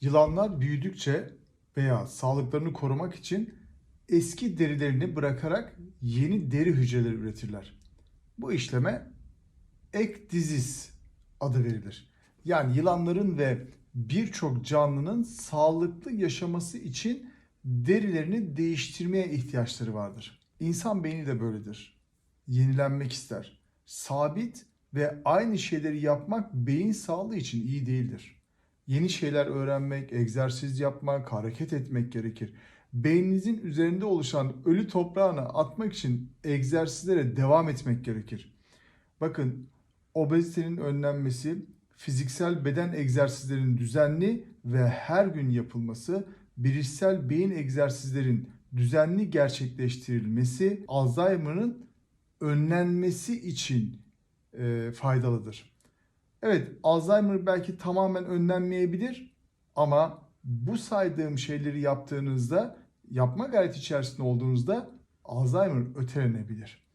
Yılanlar büyüdükçe veya sağlıklarını korumak için eski derilerini bırakarak yeni deri hücreleri üretirler. Bu işleme ekdizis adı verilir. Yani yılanların ve birçok canlının sağlıklı yaşaması için derilerini değiştirmeye ihtiyaçları vardır. İnsan beyni de böyledir. Yenilenmek ister. Sabit ve aynı şeyleri yapmak beyin sağlığı için iyi değildir. Yeni şeyler öğrenmek, egzersiz yapmak, hareket etmek gerekir. Beyninizin üzerinde oluşan ölü toprağını atmak için egzersizlere devam etmek gerekir. Bakın obezitenin önlenmesi, fiziksel beden egzersizlerinin düzenli ve her gün yapılması, bilişsel beyin egzersizlerin düzenli gerçekleştirilmesi Alzheimer'ın önlenmesi için e, faydalıdır. Evet, Alzheimer belki tamamen önlenmeyebilir ama bu saydığım şeyleri yaptığınızda, yapma gayreti içerisinde olduğunuzda Alzheimer ötelenebilir.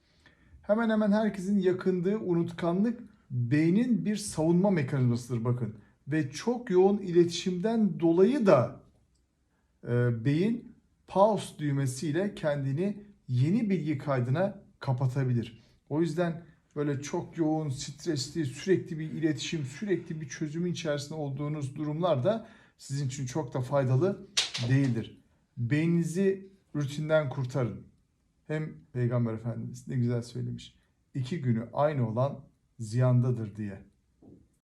Hemen hemen herkesin yakındığı unutkanlık beynin bir savunma mekanizmasıdır bakın. Ve çok yoğun iletişimden dolayı da e, beyin pause düğmesiyle kendini yeni bilgi kaydına kapatabilir. O yüzden böyle çok yoğun, stresli, sürekli bir iletişim, sürekli bir çözümün içerisinde olduğunuz durumlarda sizin için çok da faydalı değildir. Beyninizi rutinden kurtarın. Hem Peygamber Efendimiz ne güzel söylemiş. İki günü aynı olan ziyandadır diye.